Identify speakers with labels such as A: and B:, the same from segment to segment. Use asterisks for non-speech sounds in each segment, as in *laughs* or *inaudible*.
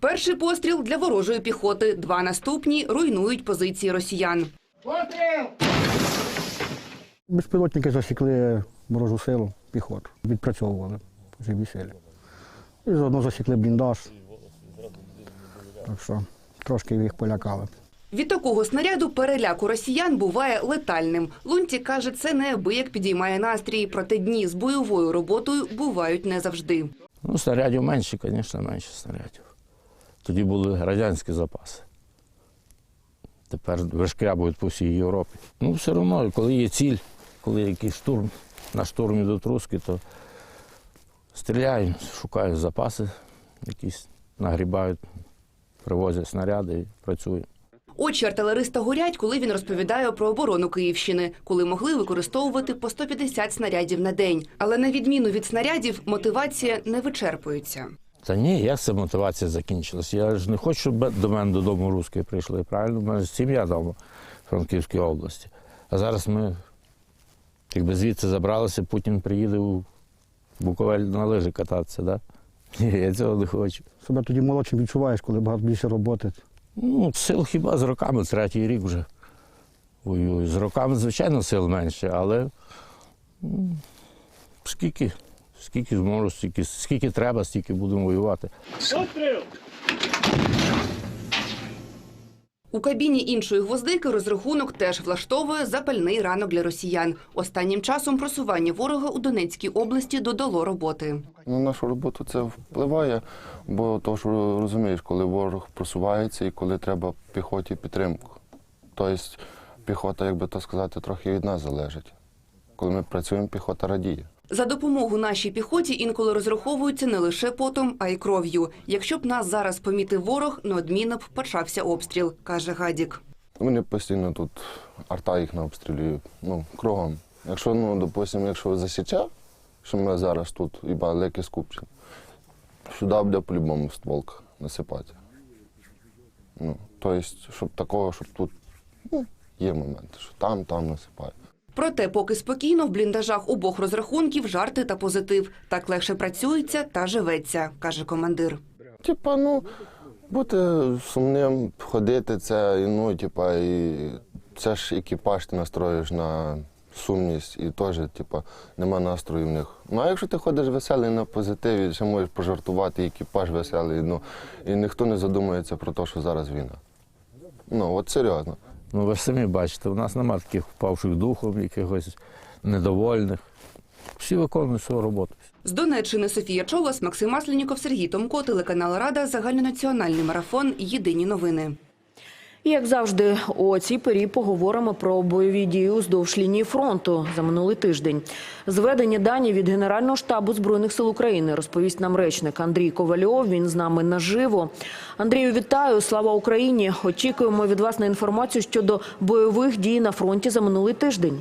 A: Перший постріл для ворожої піхоти. Два наступні руйнують позиції росіян.
B: Безпілотники засікли ворожу силу, піхоту, відпрацьовували живі силі. І заодно засікли бліндаж. Так що трошки їх полякали.
A: Від такого снаряду переляк у росіян буває летальним. Лунті каже, це неабияк підіймає настрій, проте дні з бойовою роботою бувають не завжди.
C: Ну, снарядів менше, звісно, менше снарядів. Тоді були радянські запаси. Тепер вишкрябують по всій Європі. Ну, все одно, коли є ціль, коли якийсь штурм, на штурмі до Труски, то стріляють, шукають запаси, якісь нагрібають, привозять снаряди і працюють.
A: Очі артилериста горять, коли він розповідає про оборону Київщини, коли могли використовувати по 150 снарядів на день. Але на відміну від снарядів, мотивація не вичерпується.
C: Та ні, як ця мотивація закінчилась? Я ж не хочу, щоб до мене додому русські прийшли, правильно? У мене ж сім'я вдома в Франківській області. А зараз ми, якби звідси забралися, Путін приїде у Буковель на лижі кататися, да? *laughs* Ні, я цього не хочу.
B: Себе тоді молодшим відчуваєш, коли багато більше роботи.
C: Ну, сил хіба з роками, третій рік вже воюю. З роками, звичайно, сил менше, але скільки, скільки зможу, стільки, скільки треба, стільки будемо воювати.
A: У кабіні іншої гвоздики розрахунок теж влаштовує запальний ранок для росіян. Останнім часом просування ворога у Донецькій області додало роботи.
D: На нашу роботу це впливає, бо то, що розумієш, коли ворог просувається і коли треба піхоті підтримку. Тобто піхота, як би то сказати, трохи від нас залежить. Коли ми працюємо, піхота радіє.
A: За допомогу нашій піхоті інколи розраховуються не лише потом, а й кров'ю. Якщо б нас зараз помітив ворог, неодмінно б почався обстріл, каже Гадік.
D: Вони постійно тут арта їх не обстрілює, ну, кругом. Якщо, ну, допустимо, якщо засіча, що ми зараз тут і велике скупчення, сюди буде по-любому стволка насипати. Ну, тобто, щоб такого, щоб тут ну, є моменти, що там, там насипає.
A: Проте, поки спокійно, в бліндажах обох розрахунків жарти та позитив. Так легше працюється та живеться, каже командир.
D: Типа, ну, бути сумним, ходити, це, ну, типа, і це ж екіпаж ти настроїш на сумність і теж, типа, нема настрою в них. Ну, а якщо ти ходиш веселий на позитиві, ще можеш пожартувати, екіпаж веселий, ну, і ніхто не задумується про те, що зараз війна. Ну, от серйозно.
C: Ну, ви ж самі бачите, у нас немає таких впавших духом, якихось недовольних. Всі виконують свою роботу.
A: З Донеччини Софія Чолос, Максим Масленіков, Сергій Томко, телеканал Рада, загальнонаціональний марафон. Єдині новини.
E: І, Як завжди, у цій порі поговоримо про бойові дії уздовж лінії фронту за минулий тиждень. Зведені дані від Генерального штабу збройних сил України розповість нам речник Андрій Ковальов. Він з нами наживо. Андрію, вітаю! Слава Україні! Очікуємо від вас на інформацію щодо бойових дій на фронті за минулий тиждень.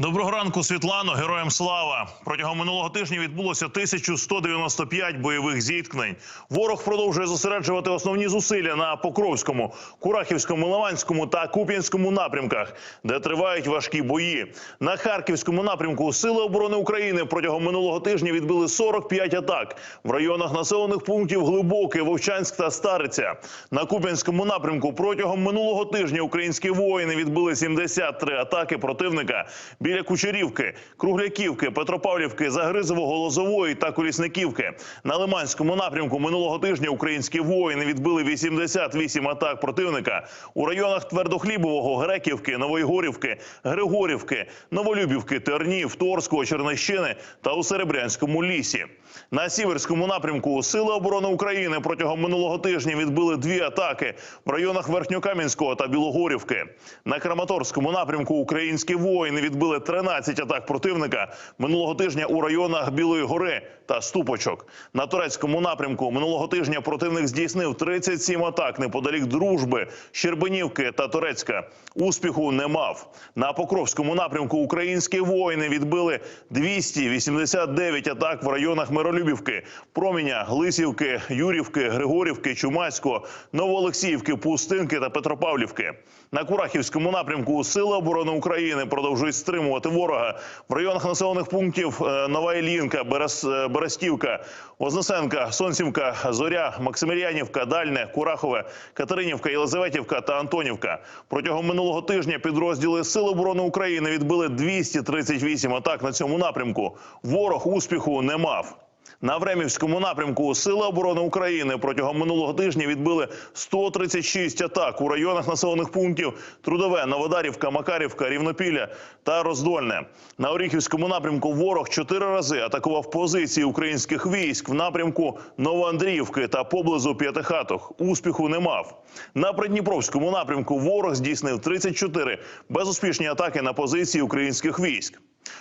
F: Доброго ранку, Світлано. Героям слава. Протягом минулого тижня відбулося 1195 бойових зіткнень. Ворог продовжує зосереджувати основні зусилля на Покровському, Курахівському, Лаванському та Куп'янському напрямках, де тривають важкі бої. На Харківському напрямку Сили оборони України протягом минулого тижня відбили 45 атак в районах населених пунктів Глибоке, Вовчанськ та Стариця. На Куп'янському напрямку протягом минулого тижня українські воїни відбили 73 атаки противника біля Кучерівки, Кругляківки, Петропавлівки, Загризового, Лозової та Колісниківки. На Лиманському напрямку минулого тижня українські воїни відбили 88 атак противника у районах Твердохлібового, Греківки, Новоєгорівки, Григорівки, Новолюбівки, Тернів, Торського, Чернещини та у Серебрянському лісі. На сіверському напрямку Сили оборони України протягом минулого тижня відбили дві атаки в районах Верхньокам'янського та Білогорівки. На Краматорському напрямку українські воїни відбили 13 атак противника минулого тижня у районах Білої гори та Ступочок. На турецькому напрямку минулого тижня противник здійснив 37 атак неподалік дружби, Щербинівки та Турецька. Успіху не мав. На Покровському напрямку українські воїни відбили 289 атак в районах Миролюбівки, Проміня, Глисівки, Юрівки, Григорівки, Чумацького, Новоолексіївки, Пустинки та Петропавлівки. На Курахівському напрямку Сили оборони України продовжують стримувати стримувати ворога в районах населених пунктів е, Нова Іллінка, е, Берестівка, Вознесенка, Сонцівка, Зоря, Максимирянівка, Дальне, Курахове, Катеринівка, Єлизаветівка та Антонівка. Протягом минулого тижня підрозділи Сил оборони України відбили 238 атак на цьому напрямку. Ворог успіху не мав. На Времівському напрямку Сили оборони України протягом минулого тижня відбили 136 атак у районах населених пунктів Трудове, Новодарівка, Макарівка, Рівнопілля та Роздольне. На Оріхівському напрямку ворог чотири рази атакував позиції українських військ в напрямку Новоандріївки та поблизу П'ятихаток. Успіху не мав. На Придніпровському напрямку ворог здійснив 34 безуспішні атаки на позиції українських військ.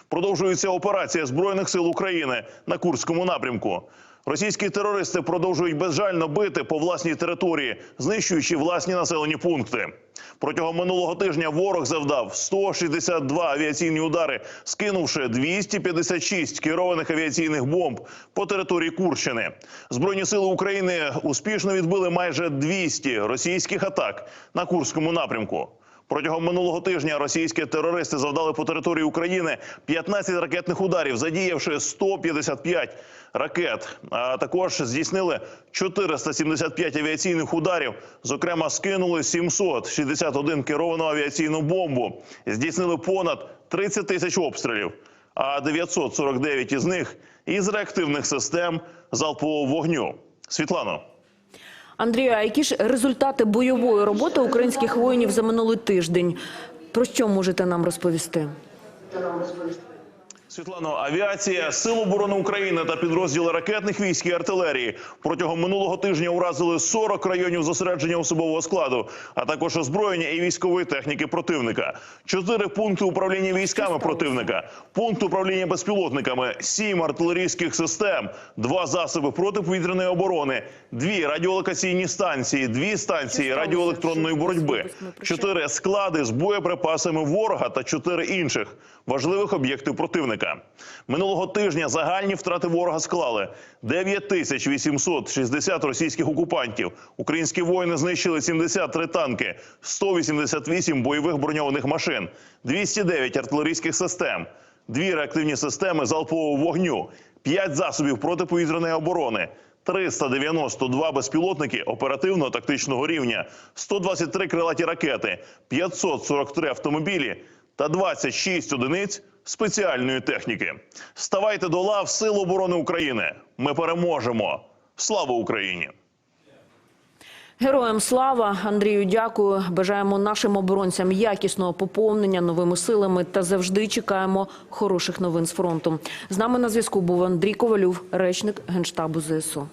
F: Продовжується операція збройних сил України на Курському напрямку. Російські терористи продовжують безжально бити по власній території, знищуючи власні населені пункти. Протягом минулого тижня ворог завдав 162 авіаційні удари, скинувши 256 керованих авіаційних бомб по території Курщини. Збройні сили України успішно відбили майже 200 російських атак на Курському напрямку. Протягом минулого тижня російські терористи завдали по території України 15 ракетних ударів, задіявши 155 ракет. А також здійснили 475 авіаційних ударів. Зокрема, скинули 761 керовану авіаційну бомбу. Здійснили понад 30 тисяч обстрілів, а 949 із них із реактивних систем залпового вогню. Світлано.
E: Андрію, а які ж результати бойової роботи українських воїнів за минулий тиждень? Про що можете нам розповісти?
F: Світлано, авіація Сил оборони України та підрозділи ракетних військ і артилерії. Протягом минулого тижня уразили 40 районів зосередження особового складу, а також озброєння і військової техніки противника. Чотири пункти управління військами противника, пункт управління безпілотниками, сім артилерійських систем, два засоби протиповітряної оборони, дві радіолокаційні станції, дві станції радіоелектронної боротьби, чотири склади з боєприпасами ворога та чотири інших важливих об'єктів противника. Минулого тижня загальні втрати ворога склали 9860 російських окупантів. Українські воїни знищили 73 танки, 188 бойових броньованих машин, 209 артилерійських систем, дві реактивні системи залпового вогню, 5 засобів протиповітряної оборони. 392 безпілотники оперативно-тактичного рівня, 123 крилаті ракети, 543 автомобілі та 26 одиниць спеціальної техніки. Ставайте до лав Сил оборони України. Ми переможемо. Слава Україні!
E: Героям слава Андрію, дякую. Бажаємо нашим оборонцям якісного поповнення новими силами та завжди чекаємо хороших новин з фронту. З нами на зв'язку був Андрій Ковалюв, речник генштабу ЗСУ.